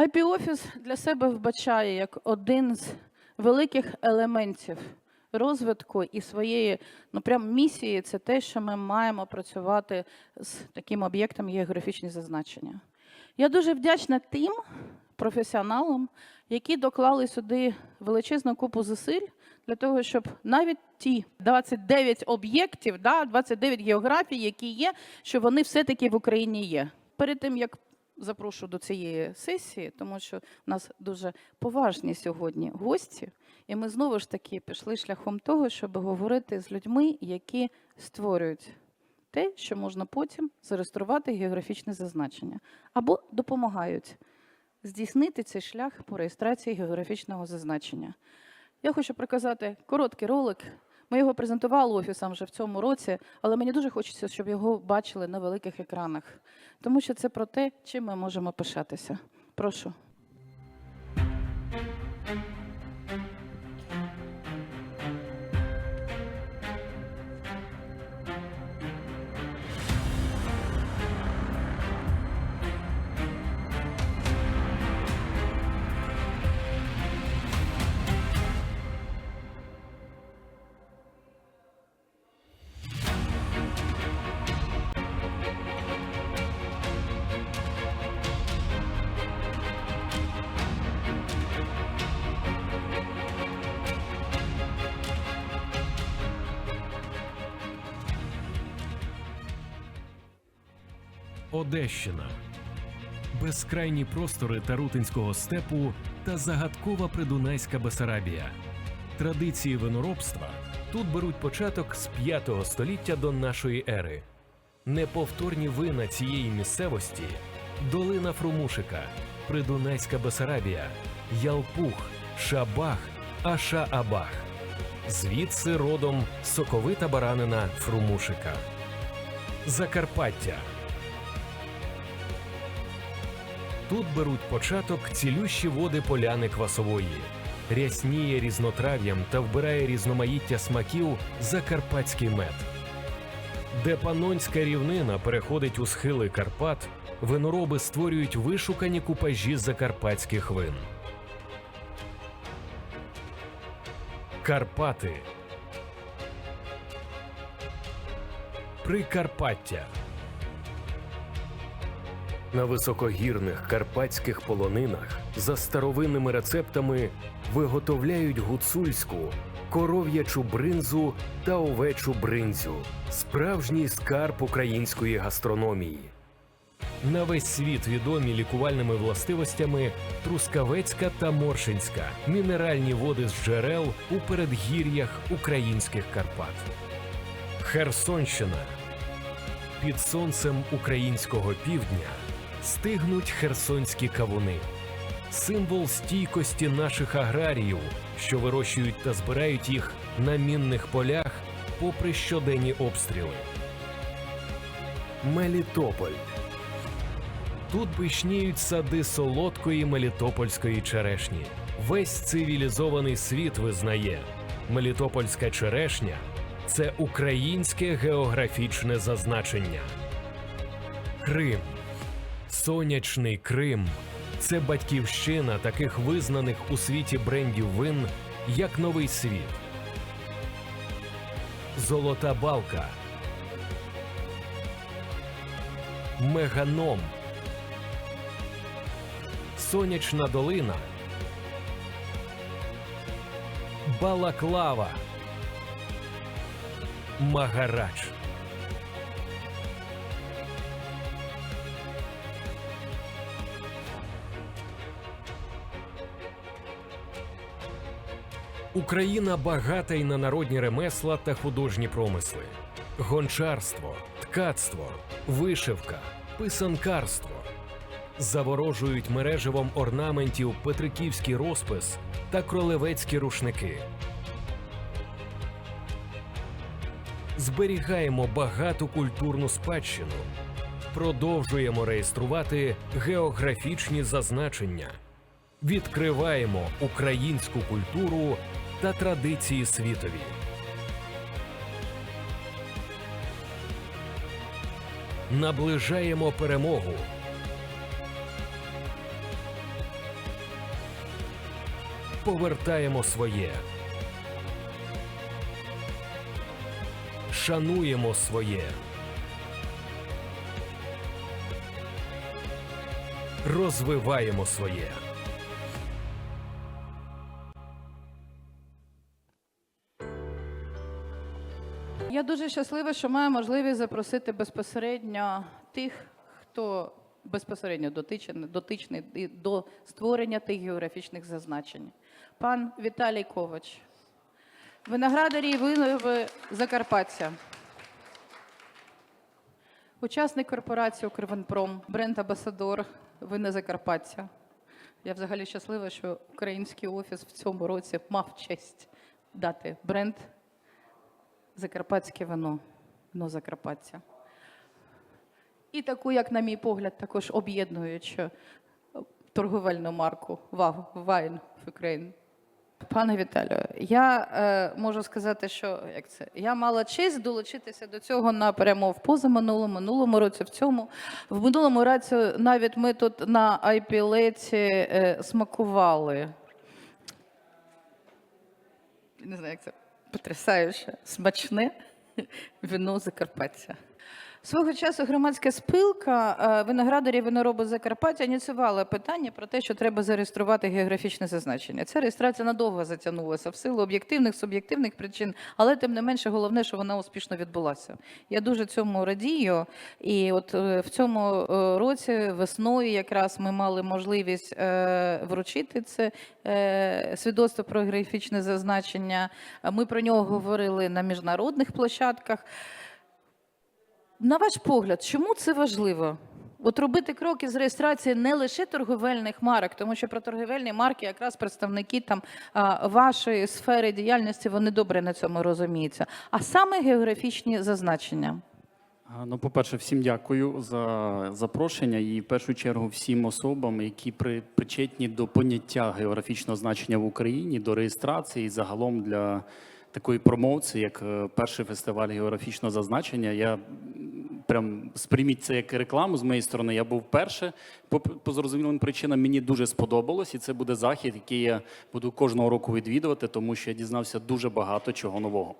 IP офіс для себе вбачає як один з великих елементів розвитку і своєї ну прям місії це те, що ми маємо працювати з таким об'єктом географічні зазначення. Я дуже вдячна тим професіоналам, які доклали сюди величезну купу зусиль для того, щоб навіть ті 29 об'єктів, да, 29 географій, які є, що вони все-таки в Україні є. Перед тим як запрошу до цієї сесії, тому що у нас дуже поважні сьогодні гості, і ми знову ж таки пішли шляхом того, щоб говорити з людьми, які створюють те, що можна потім зареєструвати географічне зазначення, або допомагають здійснити цей шлях по реєстрації географічного зазначення. Я хочу приказати короткий ролик. Ми його презентували офісам вже в цьому році, але мені дуже хочеться, щоб його бачили на великих екранах, тому що це про те, чим ми можемо пишатися. Прошу. Одещина. Безкрайні простори Тарутинського степу та загадкова придунайська Бесарабія. Традиції виноробства тут беруть початок з 5 століття до нашої ери. Неповторні вина цієї місцевості долина Фрумушика, Придунайська Бесарабія, Ялпух, Шабах, Аша-Абах. Звідси родом соковита баранина Фрумушика. Закарпаття. Тут беруть початок цілющі води поляни квасової, рясніє різнотрав'ям та вбирає різноманіття смаків закарпатський мед. Де панонська рівнина переходить у схили Карпат, винороби створюють вишукані купажі закарпатських вин. Карпати. Прикарпаття. На високогірних карпатських полонинах за старовинними рецептами виготовляють гуцульську, коров'ячу бринзу та овечу бринзю справжній скарб української гастрономії. На весь світ відомі лікувальними властивостями Трускавецька та Моршинська мінеральні води з джерел у передгір'ях українських Карпат. Херсонщина під сонцем українського півдня стигнуть херсонські кавуни, символ стійкості наших аграріїв, що вирощують та збирають їх на мінних полях попри щоденні обстріли. Мелітополь. Тут пишніють сади солодкої мелітопольської черешні. Весь цивілізований світ визнає, мелітопольська черешня це українське географічне зазначення. Крим. Сонячний Крим це батьківщина таких визнаних у світі брендів вин, як Новий Світ. Золота балка. Меганом. Сонячна долина. Балаклава. Магарач. Україна багата й на народні ремесла та художні промисли: гончарство, ткацтво, вишивка, писанкарство. Заворожують мереживом орнаментів петриківський розпис та кролевецькі рушники. Зберігаємо багату культурну спадщину, продовжуємо реєструвати географічні зазначення, відкриваємо українську культуру та традиції світові. Наближаємо перемогу. повертаємо своє. Шануємо своє. Розвиваємо своє. Я дуже щаслива, що маю можливість запросити безпосередньо тих, хто безпосередньо дотичний, дотичний до створення тих географічних зазначень. Пан Віталій Ковач, виноградарі і Закарпаття. Учасник корпорації «Укрвинпром», бренд-амбасадор «Вина Закарпаття». Я взагалі щаслива, що український офіс в цьому році мав честь дати бренд Закарпатське вино, вино Закарпаття. І таку, як на мій погляд, також об'єднуючу торговельну марку «Вав» of Ukraine. Пане Віталію, я е, можу сказати, що як це я мала честь долучитися до цього напряму в позаминулому, минулому році, в цьому. В минулому році навіть ми тут на айпілеті е, смакували. Не знаю, як це потрясаюче, смачне вино Закарпаття. Свого часу громадська спілка е, виноградарів винороби Закарпаття ініціювала питання про те, що треба зареєструвати географічне зазначення. Ця реєстрація надовго затягнулася в силу об'єктивних, суб'єктивних причин, але тим не менше головне, що вона успішно відбулася. Я дуже цьому радію. І от е, в цьому е, році весною якраз ми мали можливість вручити це свідоцтво про географічне зазначення. Ми про нього говорили на міжнародних площадках. На ваш погляд, чому це важливо? От робити кроки з реєстрації не лише торговельних марок, тому що про торговельні марки якраз представники там вашої сфери діяльності вони добре на цьому розуміються, а саме географічні зазначення. Ну, по-перше, всім дякую за запрошення і в першу чергу всім особам, які при, причетні до поняття географічного значення в Україні, до реєстрації і загалом для такої промоції, як е, перший фестиваль географічного зазначення. Я прям сприйміть це як рекламу з моєї сторони. Я був перше по, по зрозумілим причинам. Мені дуже сподобалось, і це буде захід, який я буду кожного року відвідувати, тому що я дізнався дуже багато чого нового.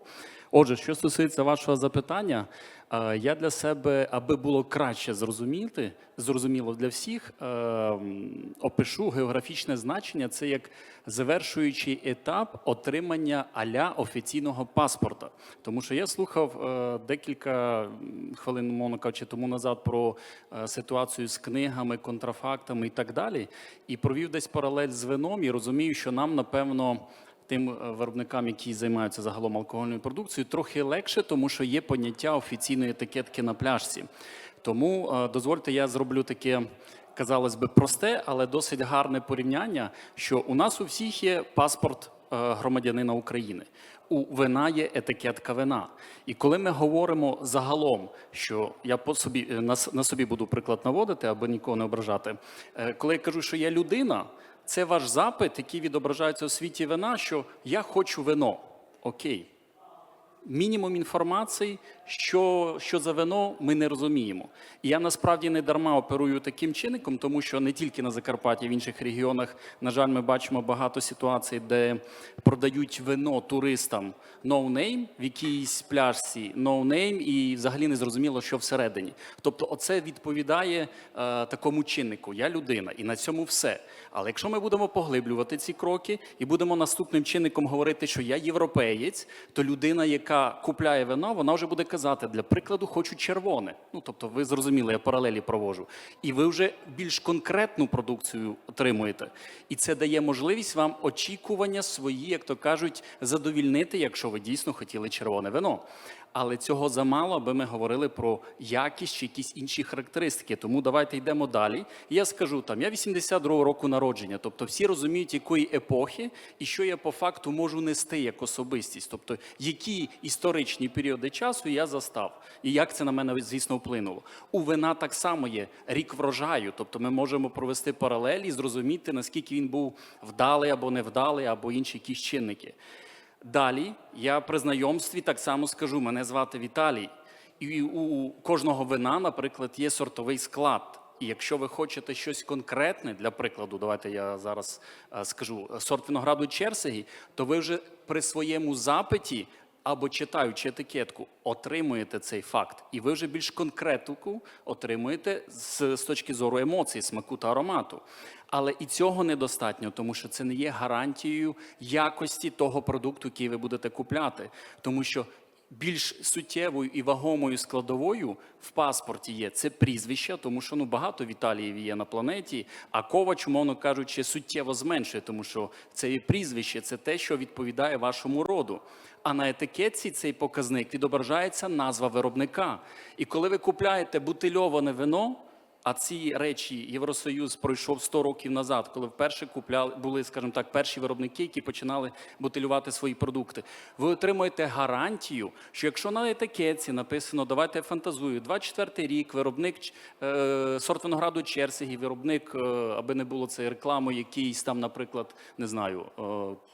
Отже, що стосується вашого запитання, е, я для себе, аби було краще зрозуміти, зрозуміло для всіх, е, опишу географічне значення це як завершуючий етап отримання аля офіційного паспорта. Тому що я слухав е, декілька хвилин, мовно кажучи, тому назад про е, ситуацію з книгами, контрафактами і так далі, і провів десь паралель з вином і розумію, що нам, напевно, тим е, виробникам, які займаються загалом алкогольною продукцією, трохи легше, тому що є поняття офіційної етикетки на пляшці. Тому е, дозвольте, я зроблю таке, казалось би, просте, але досить гарне порівняння, що у нас у всіх є паспорт е, громадянина України. У вина є етикетка вина. І коли ми говоримо загалом, що я по собі е, на, на собі буду приклад наводити, аби нікого не ображати, е, коли я кажу, що я людина, це ваш запит, який відображається у світі вина, що я хочу вино. Окей. Мінімум інформації, що, що за вино, ми не розуміємо. І я насправді не дарма оперую таким чинником, тому що не тільки на Закарпатті, в інших регіонах, на жаль, ми бачимо багато ситуацій, де продають вино туристам no в якійсь пляжці no і взагалі не зрозуміло, що всередині. Тобто, оце відповідає е, такому чиннику. Я людина, і на цьому все. Але якщо ми будемо поглиблювати ці кроки і будемо наступним чинником говорити, що я європеєць, то людина, яка купляє вино, вона вже буде казати, для прикладу, хочу червоне. Ну тобто, ви зрозуміли, я паралелі провожу. І ви вже більш конкретну продукцію отримуєте. І це дає можливість вам очікування свої, як то кажуть, задовільнити, якщо ви дійсно хотіли червоне вино. Але цього замало, аби ми говорили про якість чи якісь інші характеристики. Тому давайте йдемо далі. Я скажу там, я 82-го року народження, тобто всі розуміють, якої епохи і що я по факту можу нести як особистість, тобто які історичні періоди часу я застав, і як це на мене звісно вплинуло. У вина так само є рік врожаю, тобто ми можемо провести паралелі і зрозуміти, наскільки він був вдалий або невдалий, або інші якісь чинники. Далі я при знайомстві так само скажу: мене звати Віталій, і у кожного вина, наприклад, є сортовий склад. І якщо ви хочете щось конкретне, для прикладу, давайте я зараз е, скажу сорт винограду Черсегі, то ви вже при своєму запиті або читаючи етикетку, отримуєте цей факт, і ви вже більш конкретику отримуєте з, з точки зору емоцій, смаку та аромату. Але і цього недостатньо, тому що це не є гарантією якості того продукту, який ви будете купляти, тому що. Більш суттєвою і вагомою складовою в паспорті є це прізвище, тому що ну багато Віталіїв є на планеті, а ковач, умовно кажучи, суттєво зменшує, тому що це є прізвище, це те, що відповідає вашому роду. А на етикетці цей показник відображається назва виробника. І коли ви купляєте бутильоване вино, а ці речі Євросоюз пройшов 100 років назад, коли вперше купляли, були, скажімо так, перші виробники, які починали бутилювати свої продукти. Ви отримуєте гарантію, що якщо на етикетці написано, давайте я фантазую, 24 рік, виробник е, сорт винограду Черсегі, виробник, е, аби не було це рекламою, якийсь там, наприклад, не знаю, е,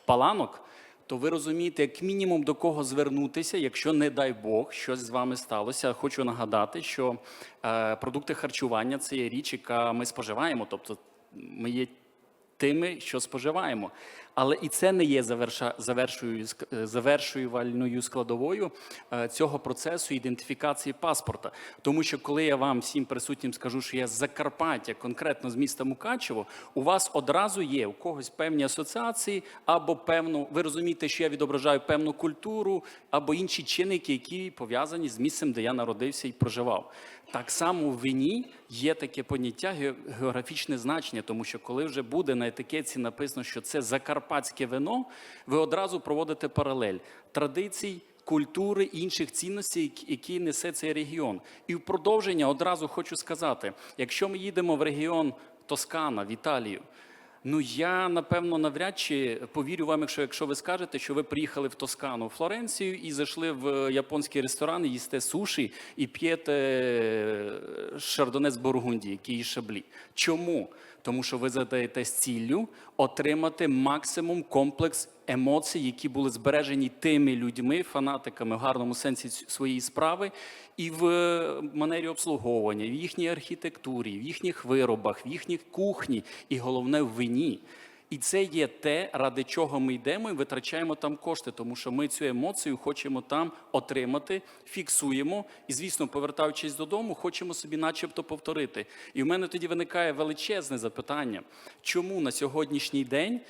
паланок. То ви розумієте, як мінімум до кого звернутися, якщо, не дай Бог, щось з вами сталося. Хочу нагадати, що е, продукти харчування це є річ, яка ми споживаємо, тобто ми є тими, що споживаємо. Але і це не є е, завершувальною складовою е, цього процесу ідентифікації паспорта. Тому що коли я вам всім присутнім скажу, що я з Закарпаття, конкретно з міста Мукачево, у вас одразу є у когось певні асоціації, або певну, ви розумієте, що я відображаю певну культуру, або інші чинники, які пов'язані з місцем, де я народився і проживав. Так само в вині є таке поняття географічне значення, тому що коли вже буде на етикетці написано, що це закарпатське вино, ви одразу проводите паралель традицій. Культури інших цінностей, які- несе цей регіон, і в продовження одразу хочу сказати: якщо ми їдемо в регіон Тоскана, в Італію, Ну я напевно навряд чи повірю вам, якщо, якщо ви скажете, що ви приїхали в Тоскану, в Флоренцію і зайшли в японський ресторан, їсте суші і п'єте е, шардоне з Бургундії, який шаблі. Чому? Тому що ви задаєтесь ціллю отримати максимум комплекс емоцій, які були збережені тими людьми, фанатиками в гарному сенсі своєї справи, і в е, манері обслуговування, в їхній архітектурі, в їхніх виробах, в їхній кухні, і головне в вині. І це є те, ради чого ми йдемо і витрачаємо там кошти, тому що ми цю емоцію хочемо там отримати, фіксуємо, і, звісно, повертаючись додому, хочемо собі, начебто, повторити. І в мене тоді виникає величезне запитання, чому на сьогоднішній день.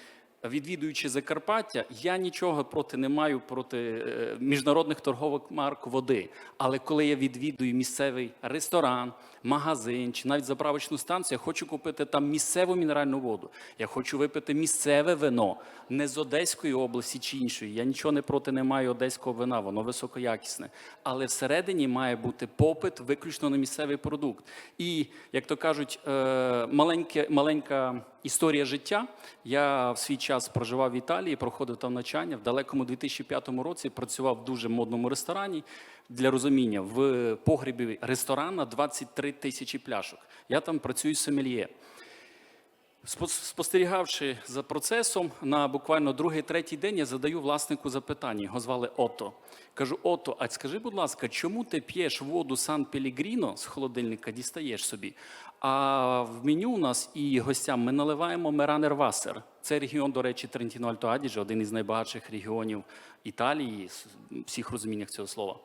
Відвідуючи Закарпаття, я нічого проти не маю проти е, міжнародних торгових марок води. Але коли я відвідую місцевий ресторан, магазин чи навіть заправочну станцію, я хочу купити там місцеву мінеральну воду. Я хочу випити місцеве вино, не з Одеської області чи іншої. Я нічого не проти не маю одеського вина, воно високоякісне. Але всередині має бути попит виключно на місцевий продукт. І як то кажуть, е, маленьке, маленька історія життя. Я в свій час проживав в Італії, проходив там навчання. В далекому 2005 році працював в дуже модному ресторані. Для розуміння, в погребі ресторана 23 тисячі пляшок. Я там працюю сомельє. Спос- Спостерігавши за процесом, на буквально другий, третій день я задаю власнику запитання. Його звали Ото. Кажу: Ото, а скажи, будь ласка, чому ти п'єш воду Сан Пелігріно з холодильника, дістаєш собі? А в меню у нас і гостям ми наливаємо Меранер Васер. Це регіон, до речі, Трентіно Альто Адіже, один із найбагатших регіонів Італії, всіх розуміннях цього слова.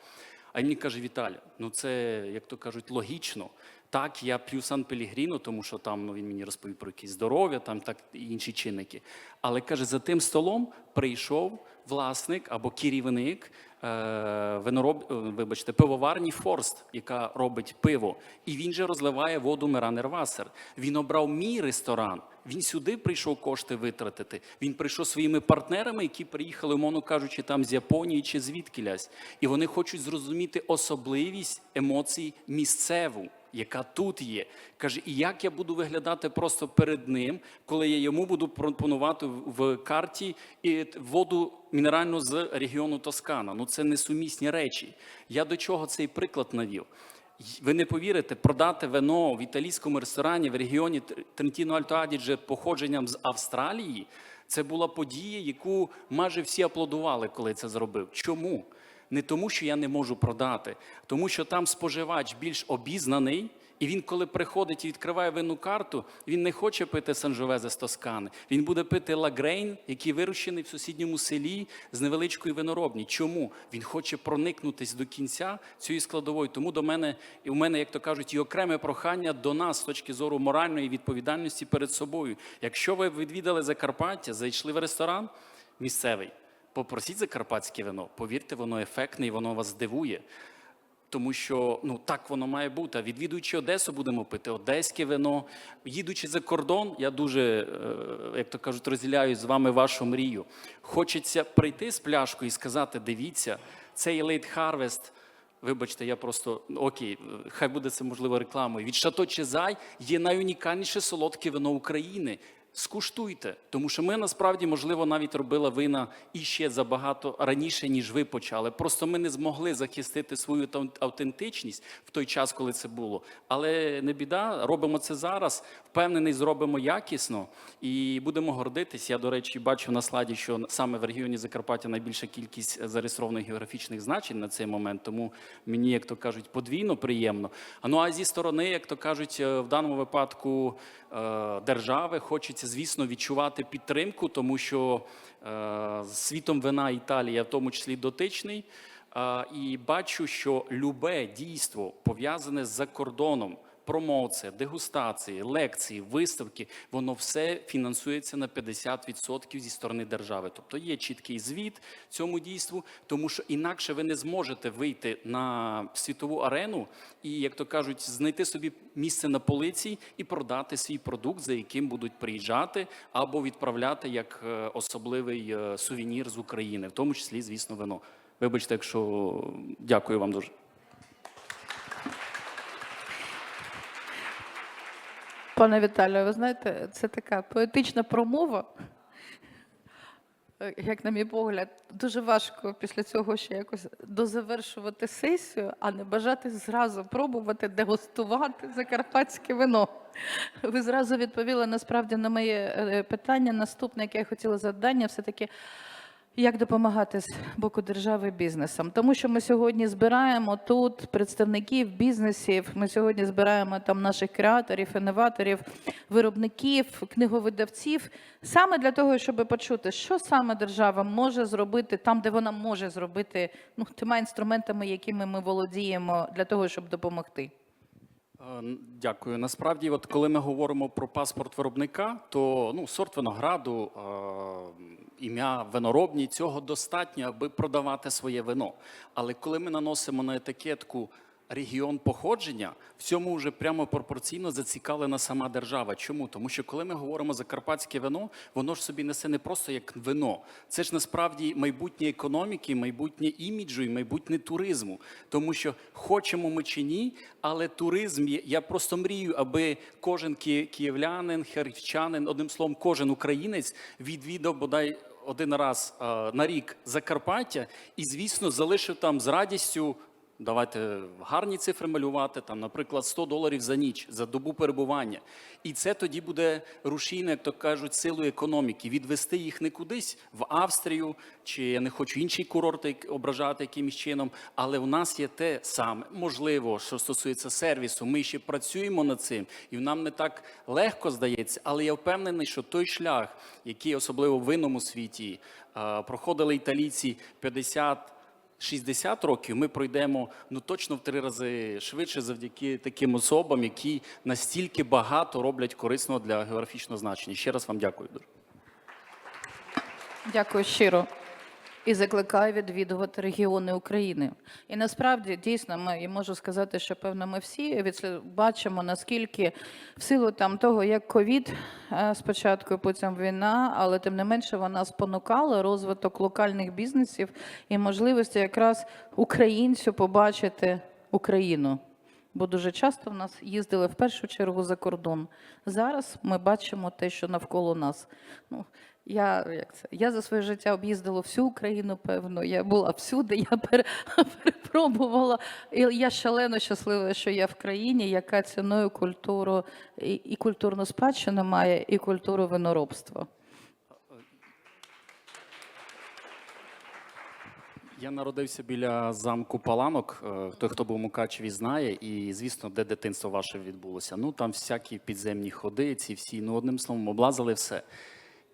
А він каже, Віталя, ну це, як то кажуть, логічно. Так, я п'ю Сан Пелігріно, тому що там ну, він мені розповів про якісь здоров'я, там так і інші чинники. Але каже, за тим столом прийшов власник або керівник е, винороб, е, вибачте, пивоварні Форст, яка робить пиво. І він же розливає воду Меранер Васер. Він обрав мій ресторан. Він сюди прийшов кошти витратити. Він прийшов своїми партнерами, які приїхали, умовно кажучи, там з Японії чи звідкілясь. І вони хочуть зрозуміти особливість емоцій місцеву, яка тут є. Каже, і як я буду виглядати просто перед ним, коли я йому буду пропонувати в карті і воду мінеральну з регіону Тоскана. Ну це несумісні речі. Я до чого цей приклад навів? Ви не повірите, продати вино в італійському ресторані в регіоні Тр- Трентіно Альто Адідже походженням з Австралії. Це була подія, яку майже всі аплодували, коли це зробив. Чому? Не тому, що я не можу продати, тому що там споживач більш обізнаний. І він, коли приходить і відкриває винну карту, він не хоче пити Санжовезе з Тоскани. Він буде пити Лагрейн, який вирощений в сусідньому селі з невеличкої виноробні. Чому? Він хоче проникнутись до кінця цієї складової. Тому до мене, і у мене, як то кажуть, і окреме прохання до нас з точки зору моральної відповідальності перед собою. Якщо ви відвідали Закарпаття, зайшли в ресторан місцевий, попросіть закарпатське вино. Повірте, воно ефектне і воно вас здивує. Тому що ну так воно має бути. Відвідуючи Одесу, будемо пити одеське вино. Їдучи за кордон, я дуже, е, як то кажуть, розділяю з вами вашу мрію. Хочеться прийти з пляшкою і сказати: дивіться, цей лейт Harvest, Вибачте, я просто окей, хай буде це можливо рекламою. Від Шато є найунікальніше солодке вино України. Скуштуйте, тому що ми насправді, можливо, навіть робили вина і ще забагато раніше, ніж ви почали. Просто ми не змогли захистити свою автентичність в той час, коли це було. Але не біда, робимо це зараз. Впевнений, зробимо якісно і будемо гордитись. Я, до речі, бачу на слайді, що саме в регіоні Закарпаття найбільша кількість зареєстрованих географічних значень на цей момент. Тому мені, як то кажуть, подвійно приємно. А ну а зі сторони, як то кажуть, е, в даному випадку е, держави хочеться, звісно, відчувати підтримку, тому що е, з світом вина Італія, в тому числі дотичний. Е, І бачу, що любе дійство пов'язане з закордоном, промоція, дегустації, лекції, виставки, воно все фінансується на 50% зі сторони держави. Тобто є чіткий звіт цьому дійству, тому що інакше ви не зможете вийти на світову арену і, як то кажуть, знайти собі місце на полиці і продати свій продукт, за яким будуть приїжджати або відправляти як е, особливий е, сувенір з України, в тому числі, звісно, вино. Вибачте, якщо дякую вам дуже. Пане Віталію, ви знаєте, це така поетична промова. Як на мій погляд, дуже важко після цього ще якось дозавершувати сесію, а не бажати зразу пробувати дегустувати закарпатське вино. Ви зразу відповіли насправді на моє е, питання. Наступне, яке я хотіла задання, все-таки як допомагати з боку держави бізнесам? Тому що ми сьогодні збираємо тут представників бізнесів. Ми сьогодні збираємо там наших креаторів, інноваторів, виробників, книговидавців, саме для того, щоб почути, що саме держава може зробити там, де вона може зробити ну, тими інструментами, якими ми володіємо, для того, щоб допомогти. Е, Дякую. Насправді, от коли ми говоримо про паспорт виробника, то ну, сорт винограду, е, ім'я виноробні цього достатньо, аби продавати своє вино. Але коли ми наносимо на етикетку регіон походження, в цьому вже прямо пропорційно зацікавлена сама держава. Чому? Тому що коли ми говоримо за карпатське вино, воно ж собі несе не просто як вино. Це ж насправді майбутнє економіки, майбутнє іміджу і майбутнє туризму. Тому що хочемо ми чи ні, але туризм. Я просто мрію, аби кожен ки- київлянин, харківчанин, одним словом, кожен українець відвідав бодай. Один раз е, на рік Закарпаття, і звісно залишив там з радістю Давайте гарні цифри малювати, там, наприклад, 100 доларів за ніч, за добу перебування. І це тоді буде рушійно, як то кажуть, силою економіки. Відвести їх не кудись в Австрію, чи я не хочу інші курорти ображати якимось чином. Але у нас є те саме. Можливо, що стосується сервісу, ми ще працюємо над цим, і нам не так легко здається. Але я впевнений, що той шлях, який особливо в винному світі проходили італійці 50 60 років ми пройдемо ну точно в три рази швидше завдяки таким особам, які настільки багато роблять корисного для географічного значення. Ще раз вам дякую. Дякую щиро. І закликаю відвідувати регіони України. І насправді дійсно ми і можу сказати, що певно ми всі бачимо наскільки в силу там того, як ковід е, спочатку, потім війна, але тим не менше вона спонукала розвиток локальних бізнесів і можливості якраз українцю побачити Україну. Бо дуже часто в нас їздили в першу чергу за кордон. Зараз ми бачимо те, що навколо нас. Ну, я, як це, я за своє життя об'їздила всю Україну, певно. Я була всюди, я пере, перепробувала. І я шалено щаслива, що я в країні, яка ціною культуру і, і культурну спадщину має, і культуру виноробства. Я народився біля замку Паланок. Е, Той, хто був Мукачеві, знає. І, звісно, де дитинство ваше відбулося. Ну, там всякі підземні ходи, ці всі, ну, одним словом, облазили все.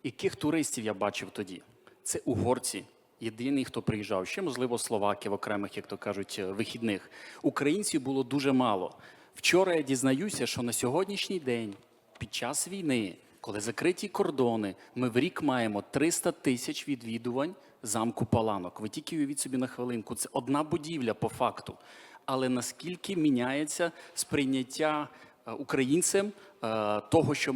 Яких туристів я бачив тоді? Це угорці. Єдиний, хто приїжджав, ще, можливо, словаки в окремих, як то кажуть, е, вихідних. Українців було дуже мало. Вчора я дізнаюся, що на сьогоднішній день, під час війни, коли закриті кордони, ми в рік маємо 300 тисяч відвідувань замку Паланок. Ви тільки уявіть собі на хвилинку, це одна будівля по факту. Але наскільки міняється сприйняття е, українцем е, того, що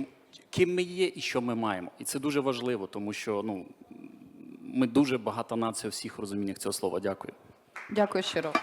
ким ми є і що ми маємо. І це дуже важливо, тому що ну, ми дуже багата нація всіх розуміннях цього слова. Дякую. Дякую щиро.